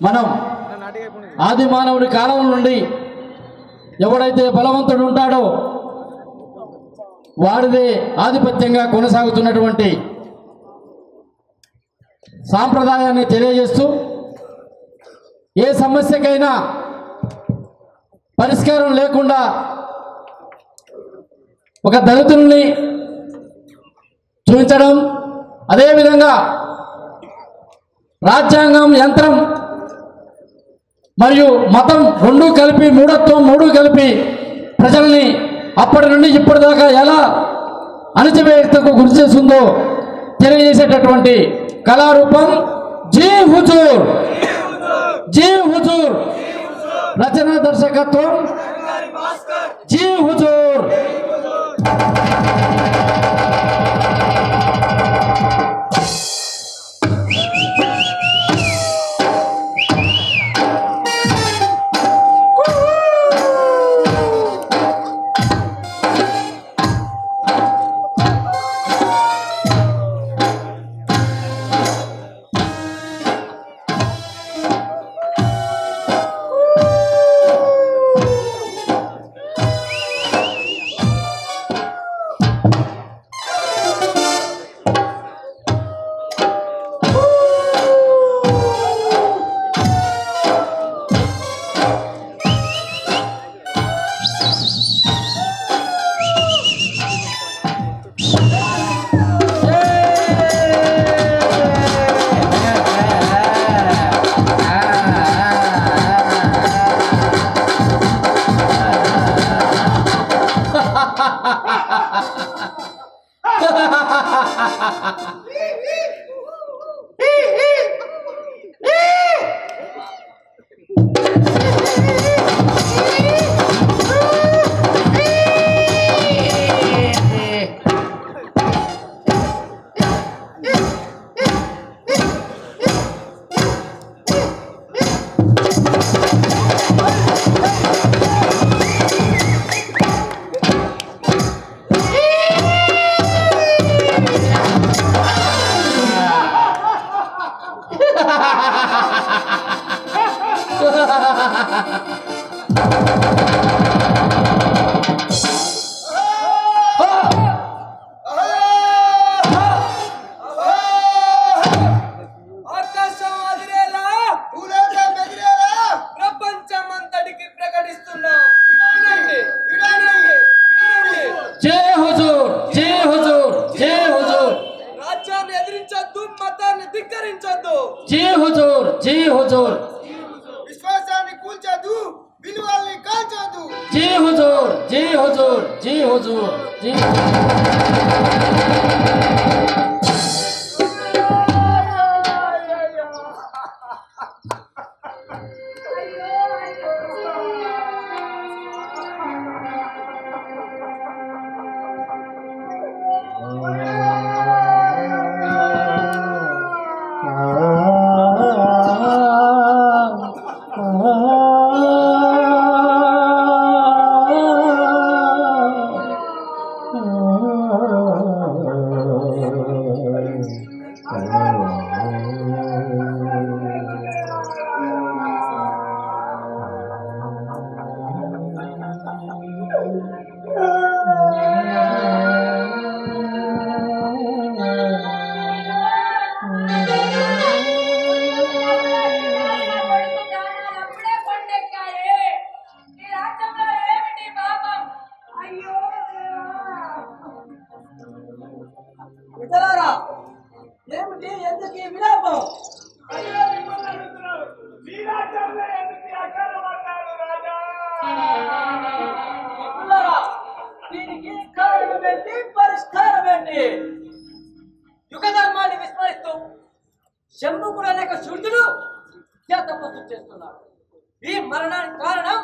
మనం ఆది మానవుని కాలం నుండి ఎవడైతే బలవంతుడు ఉంటాడో వాడిదే ఆధిపత్యంగా కొనసాగుతున్నటువంటి సాంప్రదాయాన్ని తెలియజేస్తూ ఏ సమస్యకైనా పరిష్కారం లేకుండా ఒక దళితుల్ని చూపించడం అదేవిధంగా రాజ్యాంగం యంత్రం మరియు మతం రెండు కలిపి మూఢత్వం మూడు కలిపి ప్రజల్ని అప్పటి నుండి ఇప్పటిదాకా ఎలా అణచివేతకు గురి చేస్తుందో తెలియజేసేటటువంటి కళారూపం జీ హుజూర్. జీ హుజూర్. రచన దర్శకత్వం Ji Huzoor. ha ha ha ha విలువల్ని కాల్చొద్దు జై హుజూర్ జై హుజూర్ జై హుజూర్ జై అప్పుడే కారణం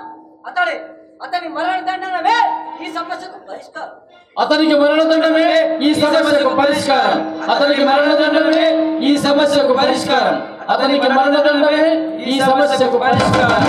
అతడే. అతని మరణ దండనమే ఈ సమస్యకు పరిష్కారం. అతనికి మరణదండమే ఈ సమస్యకు పరిష్కారం. అతనికి మరణదండమే ఈ సమస్యకు పరిష్కారం. అతనికి మరణదండమే ఈ సమస్యకు పరిష్కారం.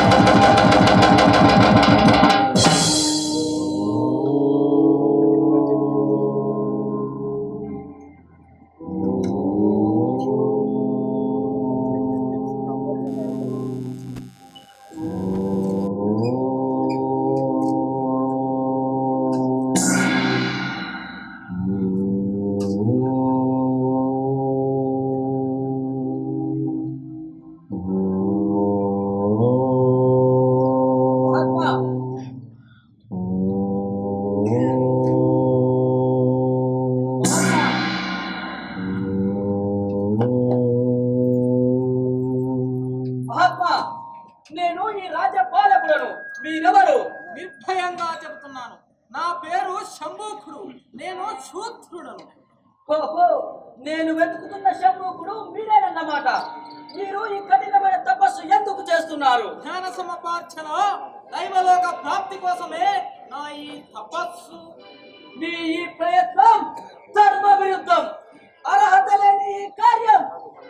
నిర్భయంగా చెబుతున్నాను. నా పేరు శంభూఖుడు నేను శూద్రుడను. ఓహో నేను వెతుకుతున్న శంభూకుడు మీరేనన్నమాట. మీరు ఈ కఠినమైన తపస్సు ఎందుకు చేస్తున్నారు? జ్ఞాన సమపార్చన దైవలోక ప్రాప్తి కోసమే నా ఈ తపస్సు. మీ ఈ ప్రయత్నం ధర్మ విరుద్ధం అర్హత లేని ఈ కార్యం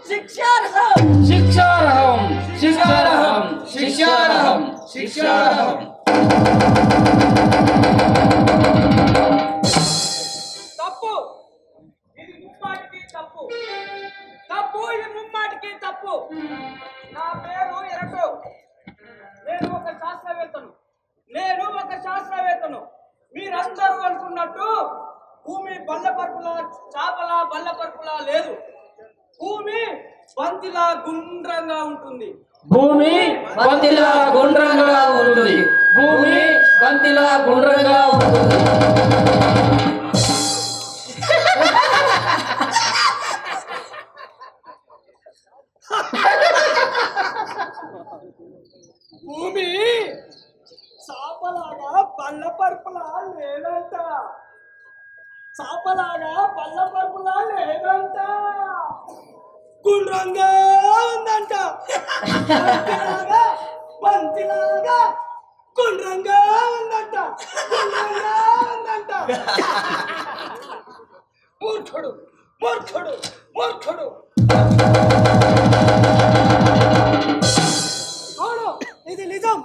శిక్షార్హం శిక్షార్హం శిక్షార్హం శిక్షార్హం శిక్షార్హం. フフフフ。గుండ్రంగా మూర్ఖుడు మూర్ఖుడు మూర్ఖుడు. అవును ఇది నిజం.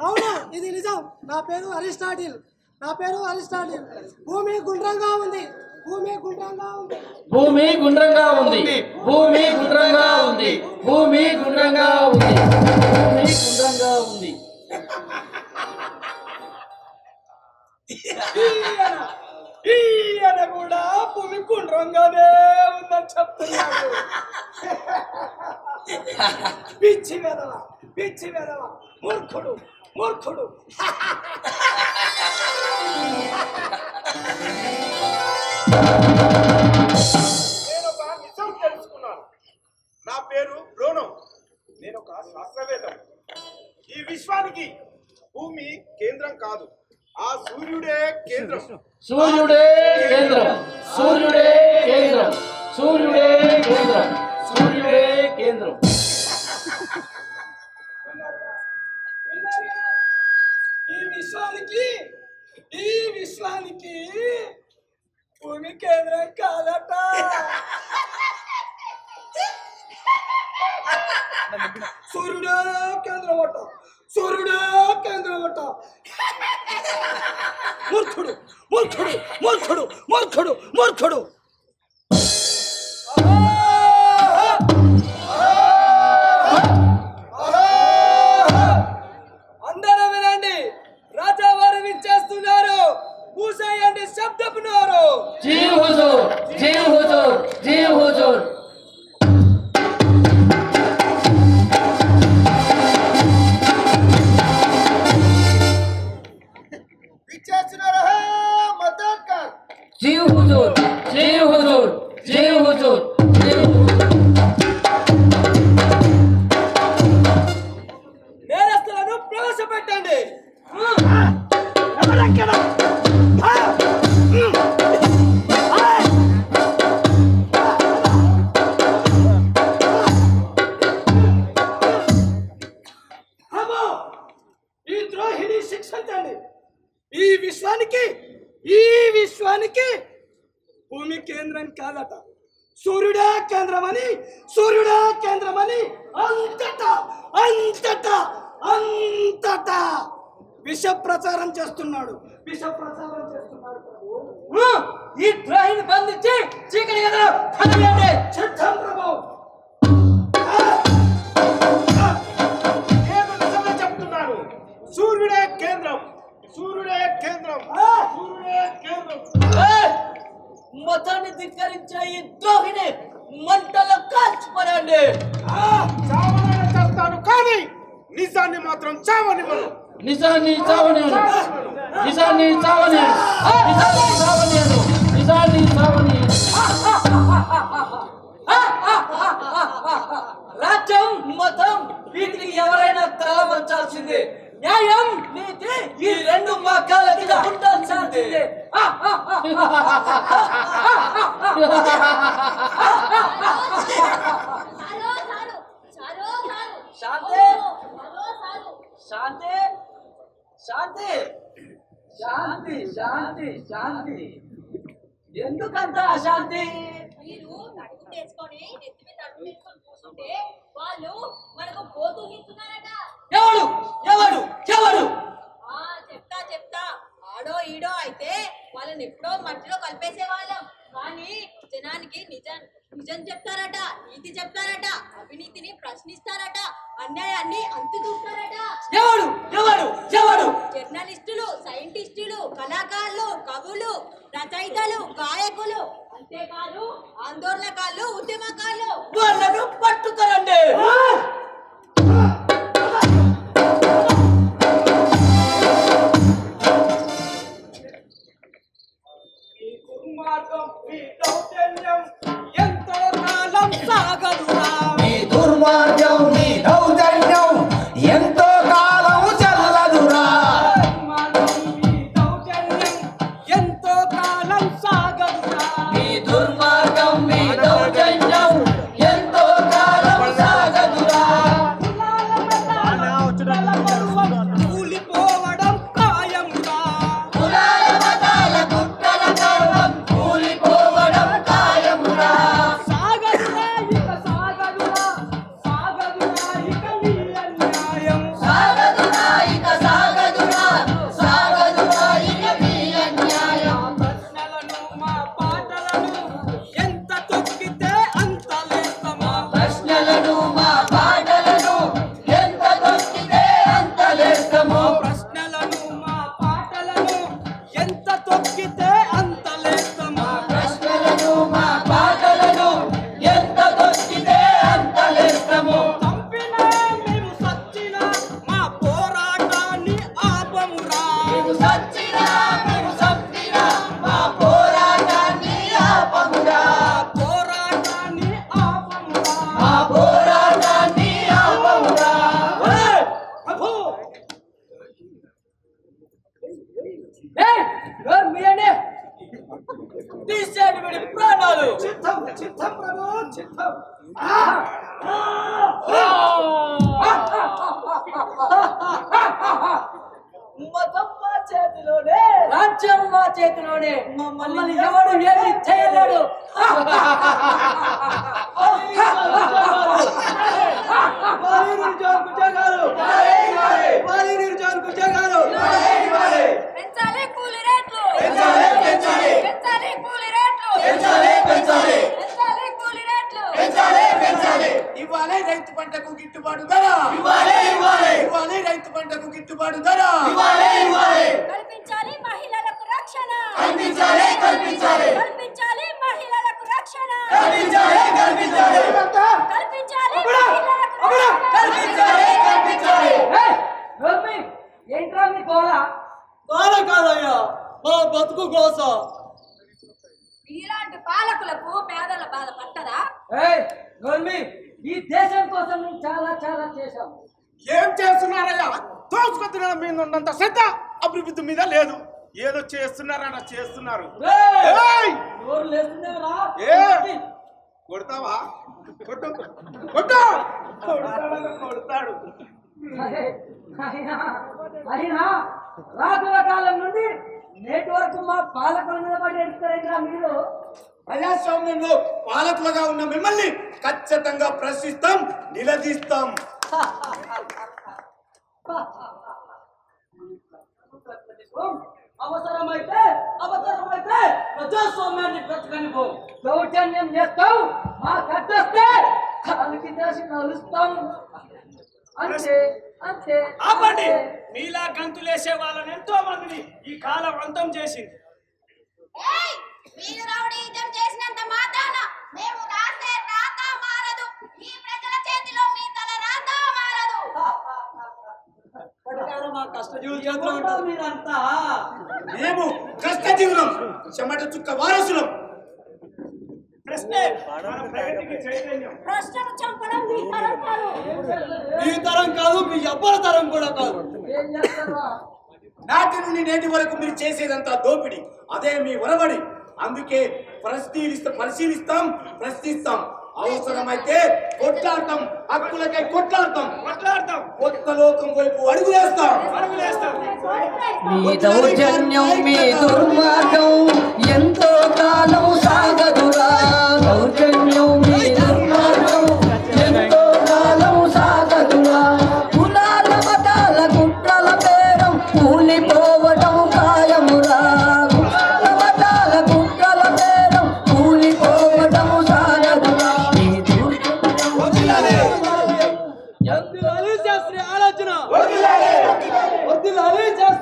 అవును ఇది నిజం. నా పేరు అరిస్టాటిల్. నా పేరు అరిస్టాటిల్. భూమి గుండ్రంగా ఉంది. భూమి గుండ్రంగా ఉంది. భూమి గుండ్రంగా ఉంది. భూమి గుండ్రంగా ఉంది. భూమి గుండ్రంగా ఉంది. భూమి గుండ్రంగా ఉంది. ఈయన కూడా భూమి గుండ్రంగానే ఉందని చెప్తున్నాడు. పిచ్చి వెదవ పిచ్చి వెదవ మూర్ఖుడు మూర్ఖుడు. నేను ఒక నిజం తెలుసుకున్నాను. నా పేరు బ్రోనో. నేను ఒక శాస్త్రవేత్త. ఈ విశ్వానికి భూమి కేంద్రం కాదు. ఆ సూర్యుడే కేంద్రం. సూర్యుడే కేంద్రం. సూర్యుడే కేంద్రం. సూర్యుడే కేంద్రం. సూర్యుడే కేంద్రం? ఈ విశ్వానికి ఈ విశ్వానికి భూమి కేంద్రం కాదట. సూర్యుడే కేంద్రం అట. సూర్యుడే కేంద్రం అట. మూర్ఖుడు మూర్ఖుడు మూర్ఖుడు మూర్ఖుడు. కేంద్రం కాదట. సూర్యుడే కేంద్రమని సూర్యుడే కేంద్రమని అంతటా అంతటా అంతటా విష ప్రచారం చేస్తున్నాడు. విష ప్రచారం చేస్తున్నాడు. ఈ ద్రోహిని బంధించి చీకటి పడవేయండి. చిత్తం ప్రభు. చెప్తున్నాను సూర్యుడే కేంద్రం. సూర్యుడే కేంద్రం. సూర్యుడే కేంద్రం! మతాన్ని ధిక్కరించిన ఈ ద్రోహిని మంటలో కాల్చిపోనండి చేస్తాను కానీ నిజాన్ని మాత్రం చావని నిజాన్ని చావనివ్వను. నిజాన్ని చావని నిజాన్ని చావనియను నిజాన్ని చావని రాజ్యం మతం వీటికి ఎవరైనా తల వంచాల్సిందే. న్యాయం నీతి ఈ రెండు మార్గాలకి ఉండాల్సింది శాంతి శాంతి శాంతి శాంతి ఎందుకంత అశాంతి మీరు వాళ్ళు మనకు బోధులు ఇస్తున్నారట ఎవడు? ఎవడు? ఎవడు? ఆ చెప్తా చెప్తా. ఆడో ఈడో అయితే వాళ్ళని ఎప్పుడో మట్టిలో కలిపేసే వాళ్ళం కానీ జనానికి నిజం నిజం చెప్తారట నీతి చెప్తారట అవినీతిని ప్రశ్నిస్తారట అన్యాయాన్ని అంతు చూస్తారట ఎవడు? ఎవడు? ఎవడు? జర్నలిస్టులు సైంటిస్టులు కళాకారులు కవులు రచయితలు గాయకులు అంతేకాదు ఆందోళనకారులు ఉద్యమకారులు. వాళ్ళను పట్టుతారండి మా చేతిలోనే. మమ్మల్ని ఎవడు ఏమి చేయలేడు. పెంచాలి కూలి రేట్లు. పెంచాలి కూలి రేట్లు. పెంచాలి కూలి రేట్లు. ఇవ్వాలి రైతు పంటకు గిట్టుబాటు ధర. ఇవ్వాలి ఇవ్వాలి. రైతు పంటకు గిట్టుబాటు ధర. కల్పించాలి మహిళలకు రక్షణ. కల్పించాలి కల్పించాలి. కల్పించాలి మహిళలకు రక్షణ. కల్పించాలి కల్పించాలి. కల్పించాలి మహిళలకు కల్పించాలి కల్పించాలి. ఏయ్, గోపి, ఏంట్రా మీ గోళ గోళ కాదయ్యా మా బతుకు కోసం ఇలాంటి పాలకులకు పేదల బాధ పట్టదా? ఏయ్ గోల్మి ఈ దేశం కోసం మేము చాలా చాలా చేశాం ఏం చేస్తున్నారయ్యా? దోసుకొత్తిన మీద ఉన్నంత శ్రద్ధ అభివృద్ధి మీద లేదు. ఏదో చేస్తున్నారన్న చేస్తున్నారు? కొడతావా? కొట్టు. కొడతాడు. అయినా రాజుల కాలం నుండి నేటి వరకు మా పాలకుల మీద పడి మీరు? ప్రజాస్వామ్యంలో పాలకులుగా ఉన్న మిమ్మల్ని ఖచ్చితంగా ప్రశ్నిస్తాం నిలదీస్తాం. అవసరమైతే అవసరమైతే ప్రజాస్వామ్యాన్ని బ్రతకనిపో దౌర్జన్యం చేస్తాం మా కట్టొస్తే కాలికి చేసి నలుస్తాం. అంతే అంతే ఆపండి. మీలా గంతులేసే వాళ్ళని ఎంతో మందిని ఈ కాలం అంతం చేసింది. ఏయ్ మీరు రౌడీజం చేసినంత మాత్రాన మేము రాసే రాత మారదు. ఈ ప్రజల చేతిలో మీ తల రాత మారదు. పడకారు మా కష్టజీవులు చేతిలో ఉంటుంది. మీరంతా? మేము కష్టజీవులం చెమట చుక్క వారసులం. మీ తరం కాదు. మీ ఎవ్వరి తరం కూడా కాదు. నాటి నుండి నేటి వరకు మీరు చేసేదంతా దోపిడి. అదే మీ ఒరబడి అందుకే పరిశీలిస్తా పరిశీలిస్తాం ప్రశ్నిస్తాం. అవసరమైతే కొట్లాడతాం. హక్కులకై కొట్లాడతాం. కొట్లాడతాం. కొత్త లోకం వైపు అడుగులేస్తాం. అడుగులేస్తాం. మీ దౌర్జన్యం మీ దుర్మార్గం